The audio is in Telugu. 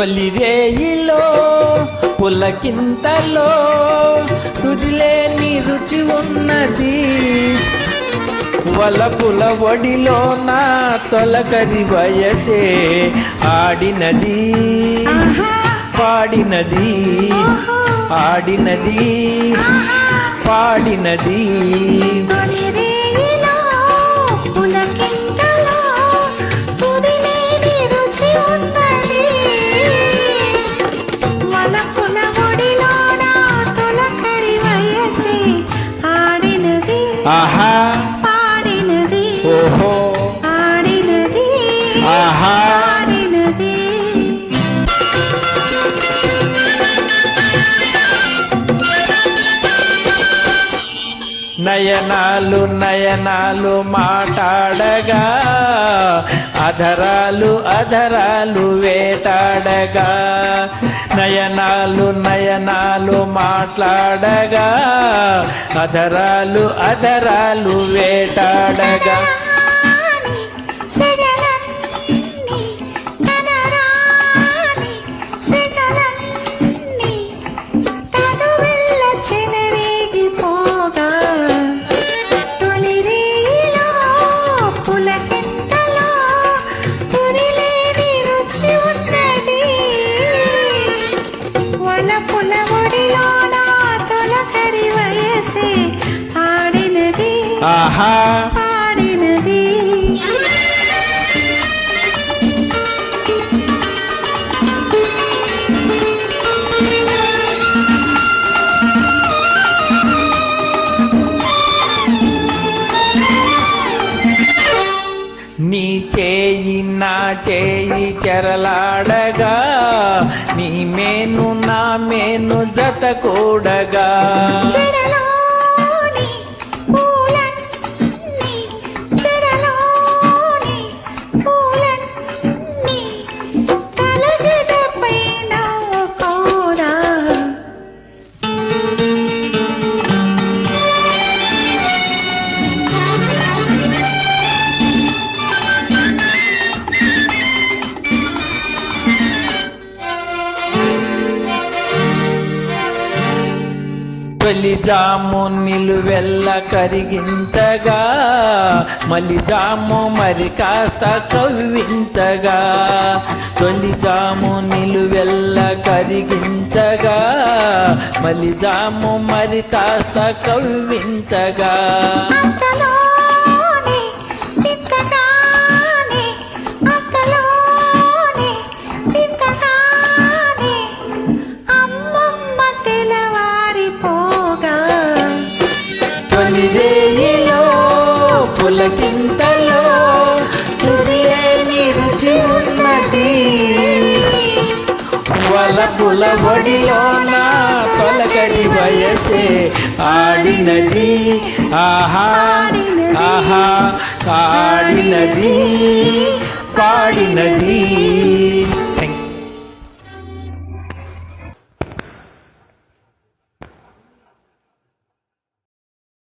తొలి రేయిలో పులకింతలో తుదిలేని రుచి ఉన్నది. వలపుల ఒడిలో నా తొలకరి వయసే ఆడినది. పాడినది. ఆడినది. పాడినది. నయనాలు నయనాలు మాట్లాడగా అధరాలు అధరాలు వేటాడగా. నయనాలు నయనాలు మాట్లాడగా అధరాలు అధరాలు వేటాడగా. ఆహా. పాడినది. నీ చేయి నా చేయి చెరలాడగా నీ మేను నా మేను జత కూడగా. తొలి జాము నిలువెల్ల కరిగించగా మలిజాము మరి కాస్త కవ్వించగా తొలి జాము నిలువెల్ల కరిగించగా మలిజాము మరి కాస్త కవ్వించగా తొలి రేయిలో పులకింతలో తుదిలేని రుచి ఉన్నది. వలపుల ఒడిలో నా తొలగడి వయసే ఆడినది. ఆహా ఆహా ఆడినది పాడినది.